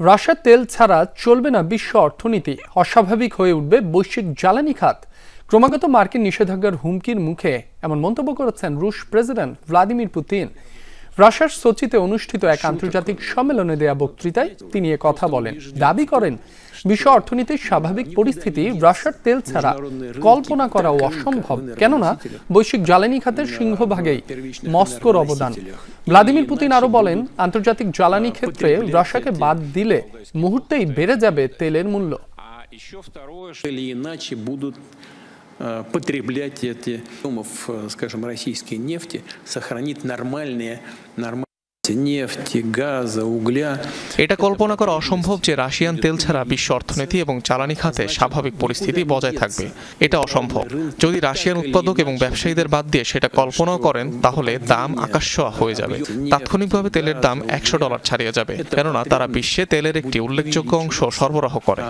রাশিয়ার তেল ছাড়া চলবে না বিশ্ব অর্থনীতি। অস্বাভাবিক হয়ে উঠবে বৈশ্বিক জ্বালানি খাত। ক্রমাগত মার্কিন নিষেধাজ্ঞার হুমকির মুখে এমন মন্তব্য করেছেন রুশ প্রেসিডেন্ট ভ্লাদিমির পুতিন। রাশিয়ার সোচিতে অনুষ্ঠিত এক আন্তর্জাতিক সম্মেলনে দেয়া বক্তৃতায় তিনি এ কথা বলেন। দাবি করেন, বিশ্ব অর্থনীতির স্বাভাবিক পরিস্থিতি রাশিয়ার তেল ছাড়া কল্পনা করাও অসম্ভব। কেননা, বৈশ্বিক জ্বালানি খাতের সিংহভাগেই মস্কোর অবদান। ভ্লাদিমির পুতিন আরো বলেন আন্তর্জাতিক জ্বালানি ক্ষেত্রে রাশিয়াকে বাদ দিলে মুহূর্তেই বেড়ে যাবে তেলের মূল্য А еще второе, что или иначе будут э, потреблять эти, суммов, э, скажем, российской нефти, сохранить нормальные, нормальные нефти, газа, угля. এটা কল্পনা করা অসম্ভব যে রাশিয়ান তেল ছাড়া বিশ্ব অর্থনীতি এবং জ্বালানি খাতে স্বাভাবিক পরিস্থিতি বজায় থাকবে এটা অসম্ভব যদি রাশিয়ান উৎপাদক এবং ব্যবসায়ীদের বাদ দিয়ে সেটা কল্পনাও করেন তাহলে দাম আকাশ ছোঁয়া হয়ে যাবে তাৎক্ষণিকভাবে তেলের দাম একশো ডলার ছাড়িয়ে যাবে কেননা তারা বিশ্বে তেলের একটি উল্লেখযোগ্য অংশ সরবরাহ করে